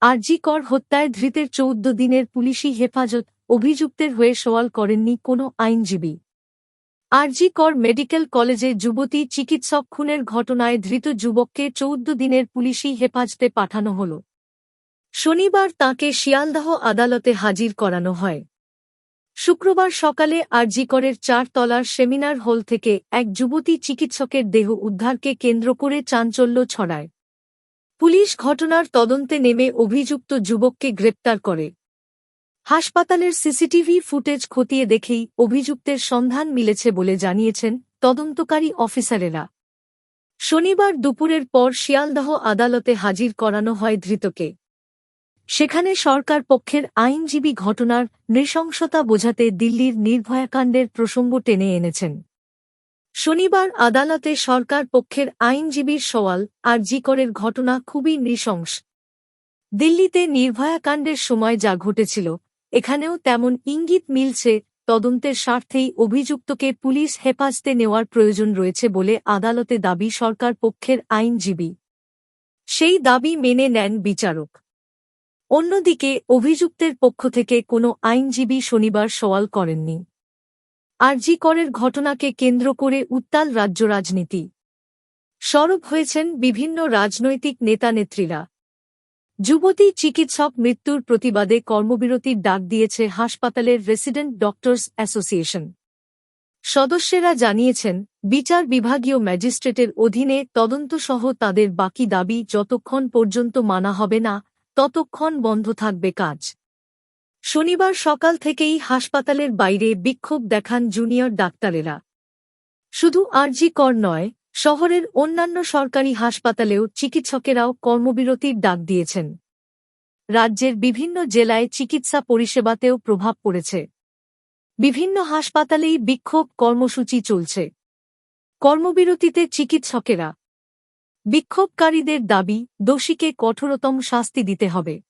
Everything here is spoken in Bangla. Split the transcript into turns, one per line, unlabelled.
আরজি কর হত্যায় ধৃতের চৌদ্দ দিনের পুলিশি হেফাজত অভিযুক্তের হয়ে সওয়াল করেননি কোনো আইনজীবী। আরজি কর মেডিকেল কলেজে যুবতী চিকিৎসক খুনের ঘটনায় ধৃত যুবককে চৌদ্দ দিনের পুলিশি হেফাজতে পাঠানো হল। শনিবার তাঁকে শিয়ালদাহ আদালতে হাজির করানো হয়। শুক্রবার সকালে আরজিকরের চার তলার সেমিনার হল থেকে এক যুবতী চিকিৎসকের দেহ উদ্ধারকে কেন্দ্র করে চাঞ্চল্য ছড়ায়। পুলিশ ঘটনার তদন্তে নেমে অভিযুক্ত যুবককে গ্রেপ্তার করে। হাসপাতালের সিসিটিভি ফুটেজ খতিয়ে দেখেই অভিযুক্তের সন্ধান মিলেছে বলে জানিয়েছেন তদন্তকারী অফিসারেরা। শনিবার দুপুরের পর শিয়ালদহ আদালতে হাজির করানো হয় ধৃতকে। সেখানে সরকার পক্ষের আইনজীবী ঘটনার নৃশংসতা বোঝাতে দিল্লির নির্ভয়াকাণ্ডের প্রসঙ্গ টেনে এনেছেন। শনিবার আদালতে সরকার পক্ষের আইনজীবীর সওয়াল আর জিকরের ঘটনা খুবই নৃশংস। দিল্লিতে নির্ভয়াকাণ্ডের সময় যা ঘটেছিল, এখানেও তেমন ইঙ্গিত মিলছে, তদন্তের স্বার্থেই অভিযুক্তকে পুলিশ হেফাজতে নেওয়ার প্রয়োজন রয়েছে বলে আদালতে দাবি সরকার পক্ষের আইনজীবী। সেই দাবি মেনে নেন বিচারক। অন্যদিকে অভিযুক্তের পক্ষ থেকে কোনো আইনজীবী শনিবার সওয়াল করেননি। আরজি করের ঘটনাকে কেন্দ্র করে উত্তাল রাজ্য রাজনীতি। সরব হয়েছেন বিভিন্ন রাজনৈতিক নেতানেত্রীরা যুবতী চিকিৎসক মৃত্যুর প্রতিবাদে কর্মবিরতির ডাক দিয়েছে হাসপাতালের রেসিডেন্ট ডক্টরস অ্যাসোসিয়েশন। সদস্যেরা জানিয়েছেন, বিচার বিভাগীয় ম্যাজিস্ট্রেটের অধীনে তদন্তসহ তাদের বাকি দাবি যতক্ষণ পর্যন্ত মানা হবে না, ততক্ষণ বন্ধ থাকবে কাজ। শনিবার সকাল থেকেই হাসপাতালের বাইরে বিক্ষোভ দেখান জুনিয়র ডাক্তারেরা। শুধু আরজি কর নয়, শহরের অন্যান্য সরকারি হাসপাতালেও চিকিৎসকেরাও কর্মবিরতির ডাক দিয়েছেন। রাজ্যের বিভিন্ন জেলায় চিকিৎসা পরিষেবাতেও প্রভাব পড়েছে। বিভিন্ন হাসপাতালেই বিক্ষোভ কর্মসূচি চলছে। কর্মবিরতিতে চিকিৎসকেরা। বিক্ষোভকারীদের দাবি, দোষীকে কঠোরতম শাস্তি দিতে হবে।